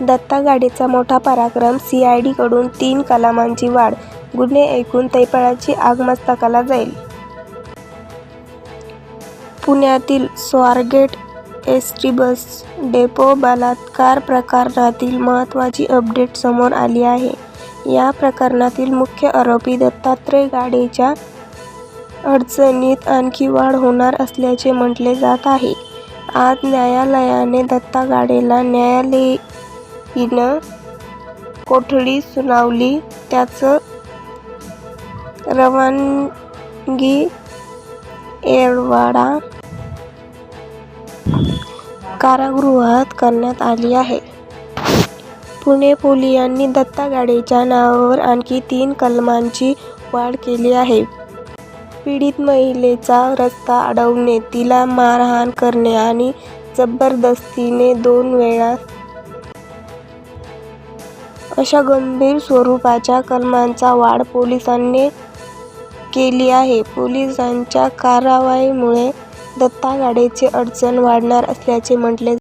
दत्ता गाडेचा मोठा पराक्रम, सीआयडीकडून तीन कलमांची वाढ, गुन्हे ऐकून तैपळाची आग मस्तकाला जाईल! पुण्यातील स्वारगेट एसटी बस डेपो बलात्कार प्रकरणातील महत्त्वाची अपडेट समोर आली आहे. या प्रकरणातील मुख्य आरोपी दत्तात्रय गाडेच्या अडचणीत आणखी वाढ होणार असल्याचे म्हटले जात आहे. आज न्यायालयाने दत्ता गाडेला हिनं कोठडी सुनावली. त्याचं रवानगी येरवडा कारागृहात करण्यात आली आहे. पुणे पोलिसांनी दत्ता गाडेच्या नावावर आणखी तीन कलमांची वाढ केली आहे. पीडित महिलेचा रस्ता अडवणे, तिला मारहाण करणे आणि जबरदस्तीने दोन वेळा अशा गंभीर स्वरूपाच्या कलमांचा वाढ पोलिसांनी केली आहे. पोलिसांच्या कारवाईमुळे दत्तागाडीची अडचण वाढणार असल्याचे म्हटले